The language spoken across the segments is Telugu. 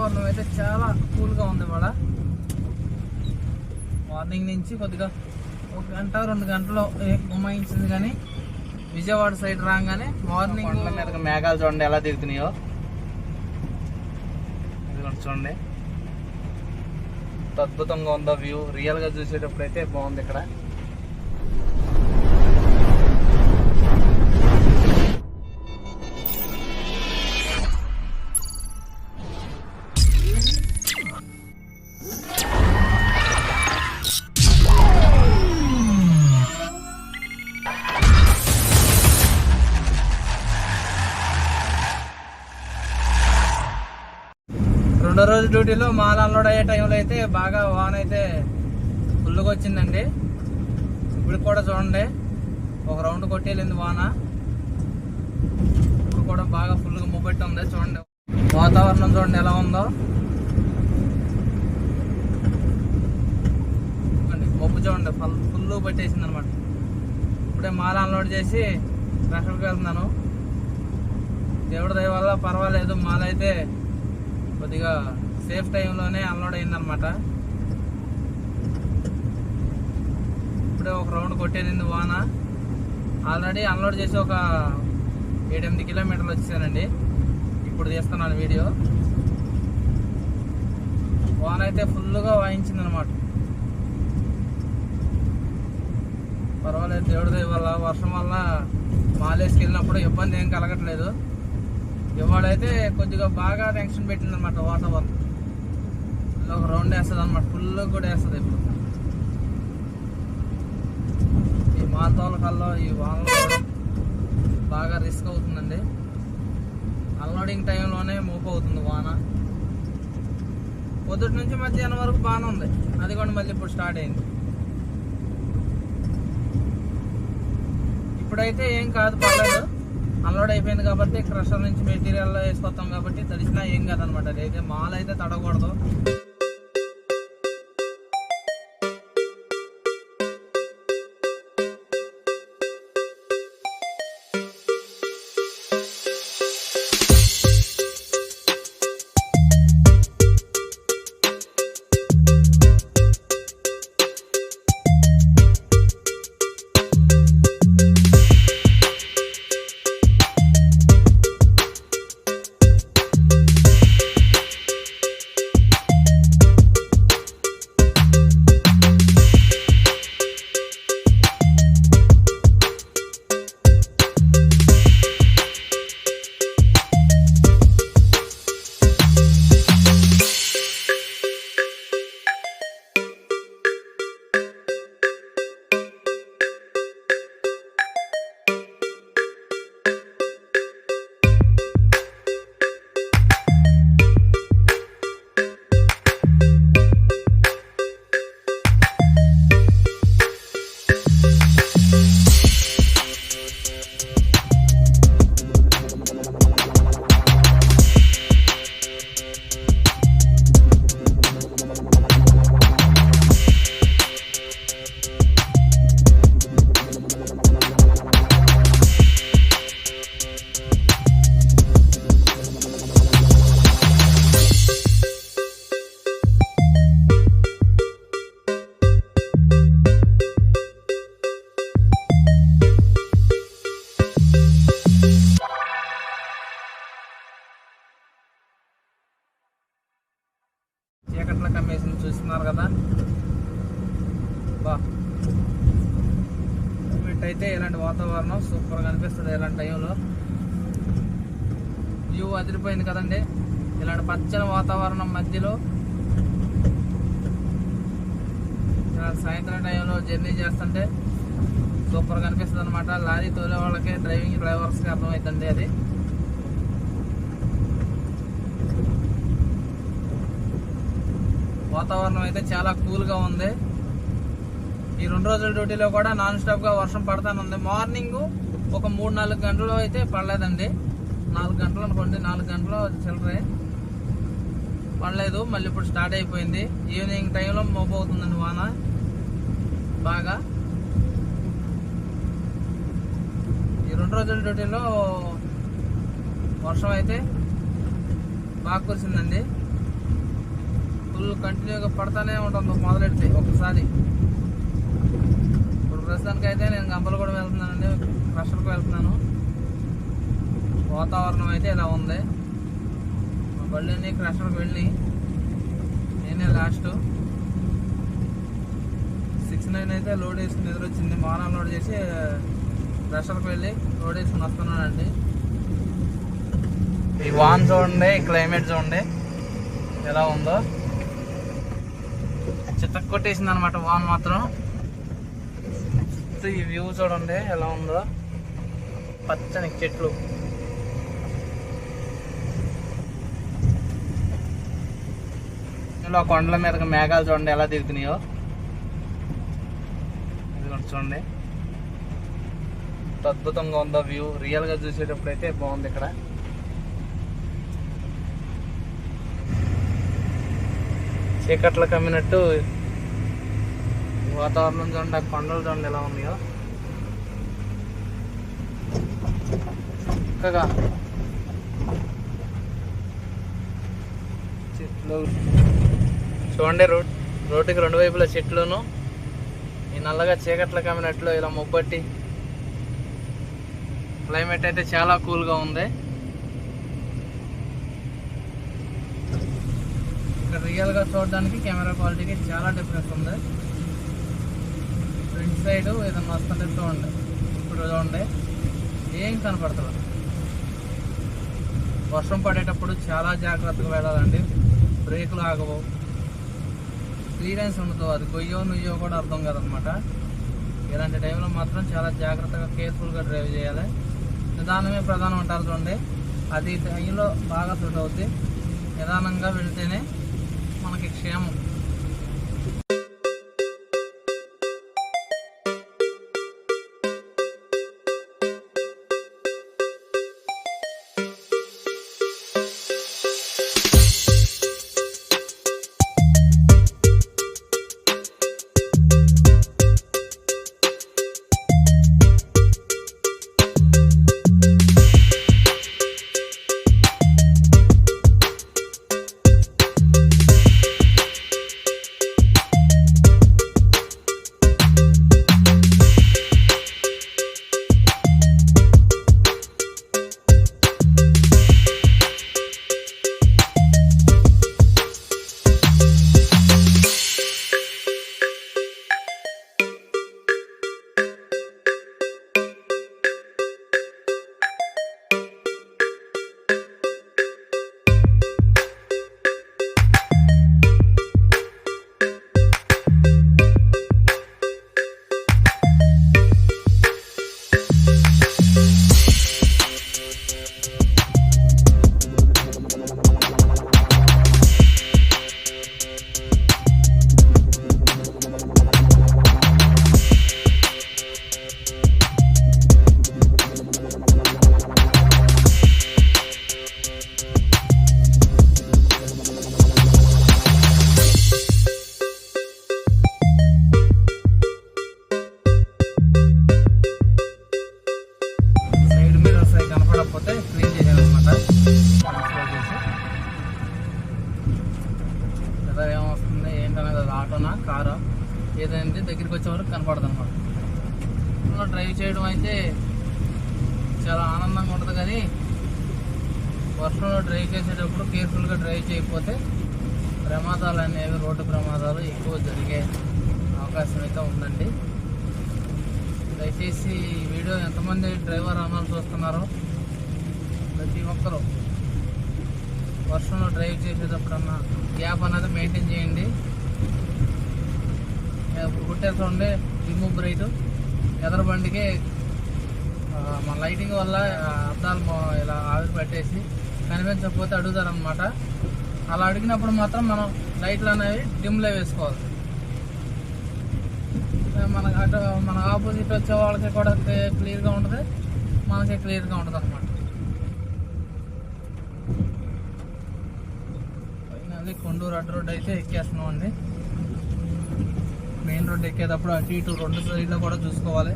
వాతావరణం అయితే చాలా కూల్గా ఉంది ఇవాళ. మార్నింగ్ నుంచి కొద్దిగా ఒక గంట రెండు గంటలు ఉమ్మాయించింది కానీ విజయవాడ సైడ్ రాగానే మార్నింగ్ కొండల మేఘాలు చూడండి ఎలా దిగుతున్నాయో. ఇదిగోండి చూడండి. అద్భుతంగా ఉందో వ్యూ. రియల్గా చూసేటప్పుడు అయితే బాగుంది ఇక్కడ. డ్యూటీలో మాల్ అన్లోడ్ అయ్యే టైంలో అయితే బాగా వాన్ అయితే ఫుల్గా వచ్చిందండి. ఇప్పుడు కూడా చూడండి ఒక రౌండ్ కొట్టేళ్ళింది వాన. ఇప్పుడు కూడా బాగా ఫుల్గా మొబ్బెట్టి ఉంది చూడండి. వాతావరణం చూడండి ఎలా ఉందో. చూడండి, మబ్బు చూడండి ఫుల్ పట్టేసింది అనమాట ఇప్పుడే మాల అన్లోడ్ చేసి రెస్టారెంట్కి వెళ్తున్నాను. దేవుడి దయ వల్ల పర్వాలేదు మాల అయితే కొద్దిగా సేఫ్ టైంలోనే అన్లోడ్ అయిందనమాట ఇప్పుడే ఒక రౌండ్ కొట్టేది వాన. ఆల్రెడీ అన్లోడ్ చేసి ఒక ఏడెనిమిది కిలోమీటర్లు వచ్చేసానండి. ఇప్పుడు తీస్తున్నాను వీడియో. వాన అయితే ఫుల్గా వాయించింది అనమాట పర్వాలేదు దేవుడి దయ వల్ల వర్షం వల్ల మాలేసుకి వెళ్ళినప్పుడు ఇబ్బంది ఏం కలగట్లేదు. ఇవాళైతే కొద్దిగా బాగా టెన్షన్ పెట్టింది అనమాట వాతావరణం. ఒక రౌండ్ వేస్తుంది అనమాట ఫుల్ కూడా వేస్తుంది ఇప్పుడు. ఈ మాతోలకల్లో ఈ వానలో బాగా రిస్క్ అవుతుందండి. అన్లోడింగ్ టైంలోనే మూవ్ అవుతుంది వాన. పొద్దుటి నుంచి మధ్యాహ్నం వరకు బాగానే ఉంది. అది కూడా మళ్ళీ ఇప్పుడు స్టార్ట్ అయింది. ఇప్పుడైతే ఏం కాదు పర్లేదు. అన్లోడ్ అయిపోయింది కాబట్టి క్రషర్ నుంచి మెటీరియల్లో వేసుకొస్తాం కాబట్టి తడిసినా ఏం కాదనమాట అదైతే మాల్ అయితే తడకూడదు ఇలాంటి వాతావరణం సూపర్గా అనిపిస్తుంది ఇలాంటి టైంలో వ్యూ అదిరిపోయింది కదండి. ఇలాంటి పచ్చని వాతావరణం మధ్యలో ఇలా సాయంత్రం టైంలో జర్నీ చేస్తుంటే సూపర్గా అనిపిస్తుంది అనమాట లారీ తోలే వాళ్ళకి డ్రైవింగ్ డ్రైవర్స్కి అర్థమవుతుంది అది. వాతావరణం అయితే చాలా కూల్గా ఉంది. ఈ రెండు రోజుల డ్యూటీలో కూడా నాన్ స్టాప్గా వర్షం పడతానుంది. మార్నింగ్ ఒక మూడు నాలుగు గంటలు అయితే పడలేదండి. నాలుగు గంటలు అనుకోండి నాలుగు గంటలు చిల్లరే. పడలేదు మళ్ళీ ఇప్పుడు స్టార్ట్ అయిపోయింది. ఈవినింగ్ టైంలో మోపు అవుతుందండి వాన. బాగా. ఈ రెండు రోజుల డ్యూటీలో వర్షం అయితే బాగా కురిసిందండి. ఫుల్ కంటిన్యూగా పడతానే ఉంటుంది మొదలెడితే ఒకసారి. ప్రస్తుతానికి అయితే నేను గంపలగూడెం వెళ్తున్నానండి. క్రషర్కి వెళ్తున్నాను. వాతావరణం అయితే ఇలా ఉంది. మా బళ్ళని క్రషర్కి వెళ్ళి నేనే లాస్ట్ సిక్స్ నైన్ అయితే లోడ్ వేసుకుని ఎదురొచ్చింది. మార్నింగ్ లోడ్ చేసి క్రషర్కి వెళ్ళి లోడ్ వేసుకుని వస్తున్నానండి. ఈ వాన్ చూడండి క్లైమేట్ చూడండి. ఎలా ఉందో. చిత్త కొట్టేసింది అనమాట వాన్ మాత్రం. చుట్టూ ఈ వ్యూ చూడండి ఎలా ఉందో. పచ్చని చెట్లు. ఇలా కొండల మీద మేఘాలు చూడండి ఎలా దిగుతున్నాయో. ఇదిగోండి చూడండి. అద్భుతంగా ఉందో వ్యూ. రియల్గా చూసేటప్పుడు అయితే బాగుంది ఇక్కడ. చీకట్లు కమ్మినట్టు వాతావరణం చూడండి ఆ కొండలు చూడండి ఎలా ఉన్నాయో. చక్కగా చెట్లు. చూడండి రోడ్ రోడ్డుకి రెండు వైపులా చెట్లును. ఈ నల్లగా చీకట్లు కమ్మినట్లు ఇలా మొబ్బట్టి. క్లైమేట్ అయితే చాలా కూల్గా ఉంది. ఇక్కడ రియల్గా చూడడానికి కెమెరా క్వాలిటీకి చాలా డిఫరెన్స్ ఉంది. ఫ్రంట్ సైడ్ ఏదన్నా వస్తుంటే చూడండి ఇప్పుడు చూడండి ఏం కనపడతలేదు. వర్షం పడేటప్పుడు చాలా జాగ్రత్తగా వెళ్ళాలండి. బ్రేకులు ఆగవు. క్లియరెన్స్ ఉండదు. అది గొయ్యో నుయ్యో కూడా అర్థం కాదనమాట. ఇలాంటి టైంలో మాత్రం చాలా జాగ్రత్తగా కేర్ఫుల్గా డ్రైవ్ చేయాలి. నిదానమే ప్రధానం అంటారు చూడండి. అది టైంలో బాగా సూట్ అవుద్ది. నిదానంగా వెళ్తేనే మనకి క్షేమం. వర్షంలో డ్రైవ్ చేసేటప్పుడు కేర్ఫుల్గా డ్రైవ్ చేయకపోతే ప్రమాదాలు అనేవి రోడ్డు ప్రమాదాలు ఎక్కువ జరిగే అవకాశం అయితే ఉందండి. దయచేసి ఈ వీడియో ఎంతమంది డ్రైవర్ అమలు చూస్తున్నారో ప్రతి ఒక్కరూ వర్షంలో డ్రైవ్ చేసేటప్పుడన్నా గ్యాప్ అనేది మెయింటైన్ చేయండి. కొట్టేస్తుండే రిమూవ్ బ్రైట్ ఎదర బండికి మన లైటింగ్ వల్ల అద్దాలు ఇలా ఆవిరి పట్టేసి కనిపించకపోతే అడుగుతారనమాట అలా అడిగినప్పుడు మాత్రం మనం లైట్లు అనేవి డిమ్లో వేసుకోవాలి. మన అటు మన ఆపోజిట్ వచ్చే వాళ్ళకి కూడా క్లియర్గా ఉంటుంది మనకి క్లియర్గా ఉంటుంది అనమాట ఫైనల్లీ కొండూరు అడ్డు రోడ్ అయితే ఎక్కేస్తున్నాం అండి మెయిన్ రోడ్ ఎక్కేటప్పుడు అటు ఇటు రెండు సైడ్లో కూడా చూసుకోవాలి.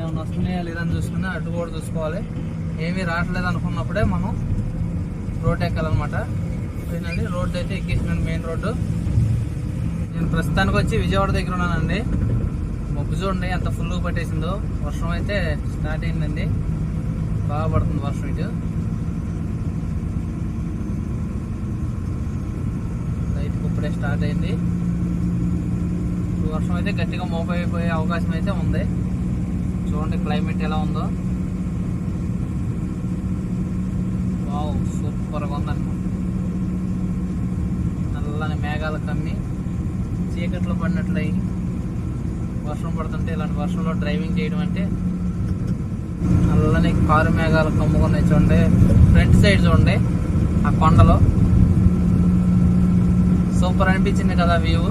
ఏమైనా వస్తున్నాయా లేదని చూసుకుని అడ్డు కూడా చూసుకోవాలి. ఏమీ రావట్లేదు అనుకున్నప్పుడే మనం రోడ్ ఎక్కాలన్నమాట. పోయినండి రోడ్డు అయితే ఎక్కేసినాను మెయిన్ రోడ్డు. నేను ప్రస్తుతానికి వచ్చి విజయవాడ దగ్గర ఉన్నానండి మబ్బు చూడండి ఎంత ఫుల్గా పట్టేసిందో. వర్షం అయితే స్టార్ట్ అయిందండి. బాగా పడుతుంది వర్షం ఇటు. లైట్ ఇప్పుడే స్టార్ట్ అయింది. వర్షం అయితే గట్టిగా మోపైపోయే అవకాశం అయితే ఉంది. చూడండి క్లైమేట్ ఎలా ఉందో. వావ్ సూపర్గా ఉందన్నమాట. నల్లని మేఘాలు కమ్మి చీకట్లో పడినట్లయి వర్షం పడుతుంటే ఇలాంటి వర్షంలో డ్రైవింగ్ చేయడం అంటే నల్లని కారు మేఘాలు కమ్ముకున్నాయి చూడండి. ఫ్రంట్ సైడ్ చూడండి ఆ కొండలో. సూపర్ అనిపించింది కదా వ్యూ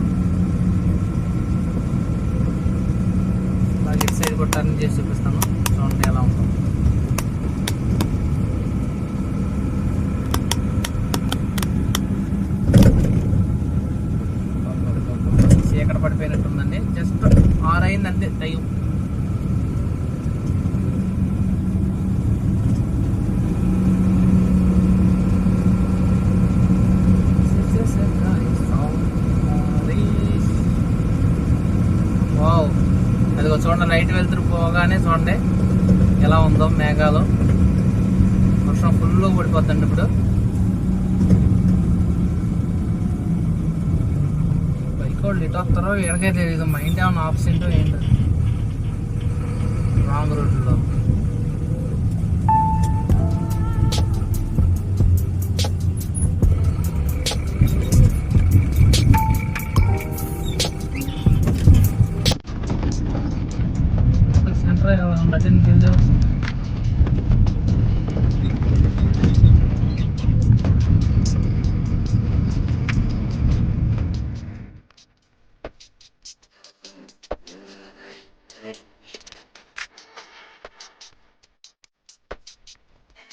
అలాగే ఇటు సైడ్ కూడా టర్న్ చేసి చూపిస్తాను. చూడండి ఎలా ఉంటుంది ఎక్కడ పడిపోయినట్టుందండి. జస్ట్ ఆరు అయిందంటే టైం వావ్ అదిగో చూడండి లైట్ వెళ్తురు పోగానే చూడండి ఎలా ఉందో మేఘాలు వర్షం ఫుల్ పడిపోతుంది ఇప్పుడు బైక్ వాళ్ళు ఇటు వస్తారో ఎడకే తెలియదు మైండ్ ఏమన్నా ఆప్షన్ ఏంటో రాంగ్ రూట్లో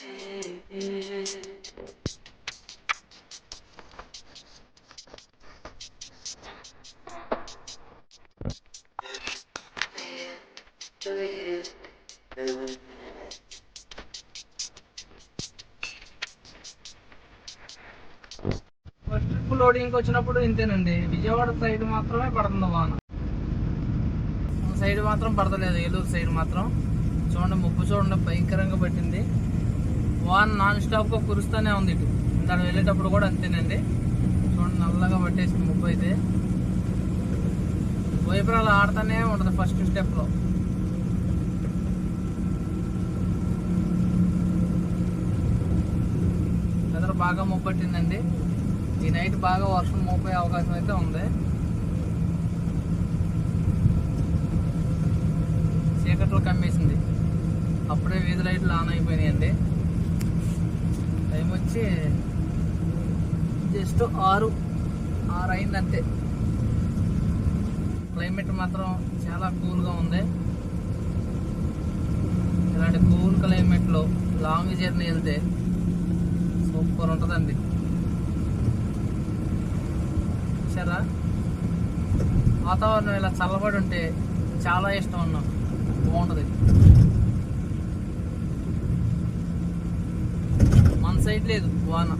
ట్రిప్ లోడింగ్ వచ్చినప్పుడు ఇంతేనండి. విజయవాడ సైడ్ మాత్రమే పడుతుంది వాన. సైడ్ మాత్రం పడతలేదు. ఏలూరు సైడ్ మాత్రం. చూడండి ముప్పు చూడండి భయంకరంగా పట్టింది. వాన్ నాన్ స్టాప్గా కురుస్తూనే ఉంది ఇటు. దాన్ని వెళ్ళేటప్పుడు కూడా అంతేనండి. చూడండి నల్లగా పట్టేసింది ముప్పు అయితే. వైపురాలు ఆడుతూనే ఉంటుంది ఫస్ట్ స్టెప్లో వెదర్ బాగా ముప్పట్టిందండి ఈ నైట్ బాగా వర్షం మోపే అవకాశం అయితే ఉంది. చీకట్లో కమ్మేసింది. అప్పుడే వీధి లైట్లు ఆన్ అయిపోయినాయండి. టైం వచ్చి జస్ట్ ఆరు ఆరు అయింది అంతే క్లైమేట్ మాత్రం చాలా కూల్గా ఉంది. ఇలాంటి కూల్ క్లైమేట్లో లాంగ్ జర్నీ వెళ్తే సూపర్ ఉంటుందండి. చూసారా వాతావరణం ఇలా చల్లబడి ఉంటే చాలా ఇష్టం ఉన్నాం బాగుంటుంది మన సైడ్ లేదు వాన.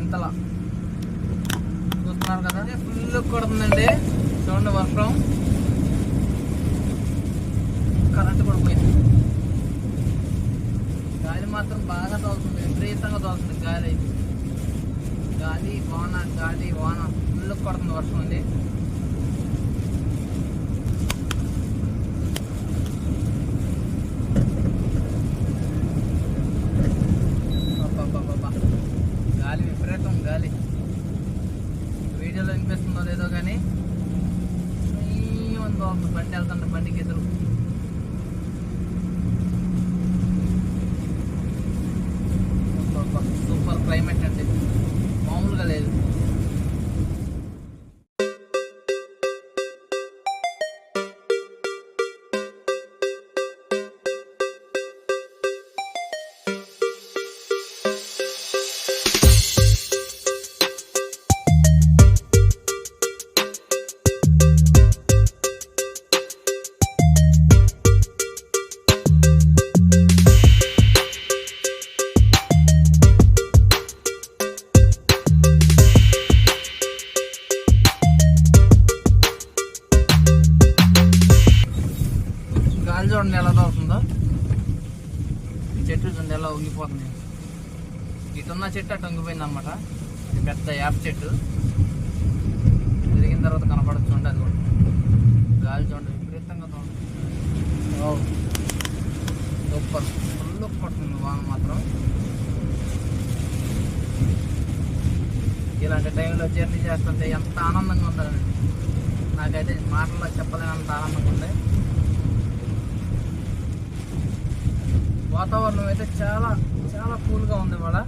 ఇంతలా. చూస్తున్నారు కదా ఫుల్ కొడుతుందండి. చూడండి వర్షం. కరెంట్ కూడా పోయింది. గాలి మాత్రం బాగా తోలుతుంది విపరీతంగా తోలుతుంది గాలి. అయితే గాలి వాన గాలి వాన. ఫుల్ కొడుతుంది వర్షం అండి అబ్బబ్బబ్బబ్బా. గాలి విపరీతం గాలి వీడియోలో వినిపిస్తుందో లేదో కానీ ఉందో. బండి వెళ్తుంటే బండికి ఎదురు. చెట్టు. తిరిగిన తర్వాత కనపడచ్చు చూడండి అది కూడా. గాలి చూడండి విపరీతంగా చూడండి వావ్. సూపర్. ఫుల్ పడుతుంది వాన మాత్రం. ఇలాంటి టైంలో జర్నీ చేస్తుంటే ఎంత ఆనందంగా ఉంటుందండి నాకైతే మాటల్లో చెప్పలేనంత ఆనందంగా ఉంది వాతావరణం అయితే చాలా చాలా కూల్గా ఉంది వాళ్ళ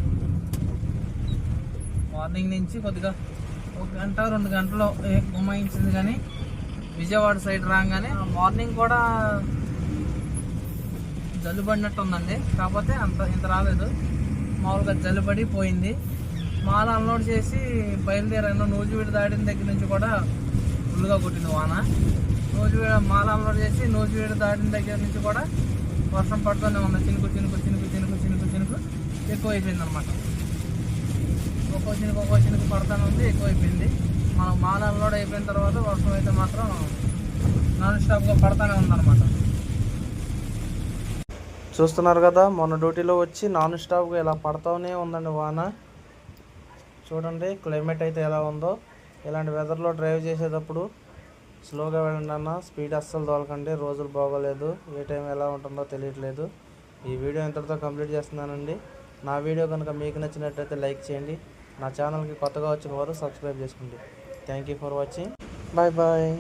మార్నింగ్ నుంచి కొద్దిగా ఒక గంట రెండు గంటలు ఏ- గుమాయించింది కానీ విజయవాడ సైడ్ రాగానే మార్నింగ్ కూడా జల్లుబడినట్టు ఉందండి కాకపోతే అంత ఇంత రాలేదు. మామూలుగా జల్లుబడి పోయింది మాల అన్లోడ్ చేసి బయలుదేరాను. నూజివీడు దాటిన దగ్గర నుంచి కూడా ఫుల్గా కొట్టింది వాన. నూజివీడ మాల అన్లోడ్ చేసి నూజివీడు దాటిన దగ్గర నుంచి కూడా వర్షం పడుతూనే ఉంది. చినుకు చినుకు చినుకు చినుకు చినుకు చినుకు ఎక్కువ అయిపోయింది అనమాట ఒక్కో చినుకు పడతానే ఉంది ఎక్కువ అయిపోయింది మనం మాల అన్లోడ్ అయిపోయిన తర్వాత వర్షం అయితే మాత్రం నాన్ స్టాప్గా పడతానే ఉందన్నమాట. చూస్తున్నారు కదా మొన్న డ్యూటీలో వచ్చి నాన్ స్టాప్గా ఇలా పడతానే ఉందండి వాన. చూడండి క్లైమేట్ అయితే ఎలా ఉందో. ఇలాంటి వెదర్లో డ్రైవ్ చేసేటప్పుడు స్లోగా వెళ్ళండి అన్న స్పీడ్ అస్సలు తోలకండి రోజులు బాగోలేదు. ఏ టైం ఎలా ఉంటుందో తెలియట్లేదు. ఈ వీడియో ఇంతటితో కంప్లీట్ చేస్తున్నానండి. నా వీడియో కనుక మీకు నచ్చినట్లయితే లైక్ చేయండి. నా ఛానల్కి కొత్తగా వచ్చిన వారు సబ్స్క్రైబ్ చేసుకోండి. Thank you for watching. Bye bye.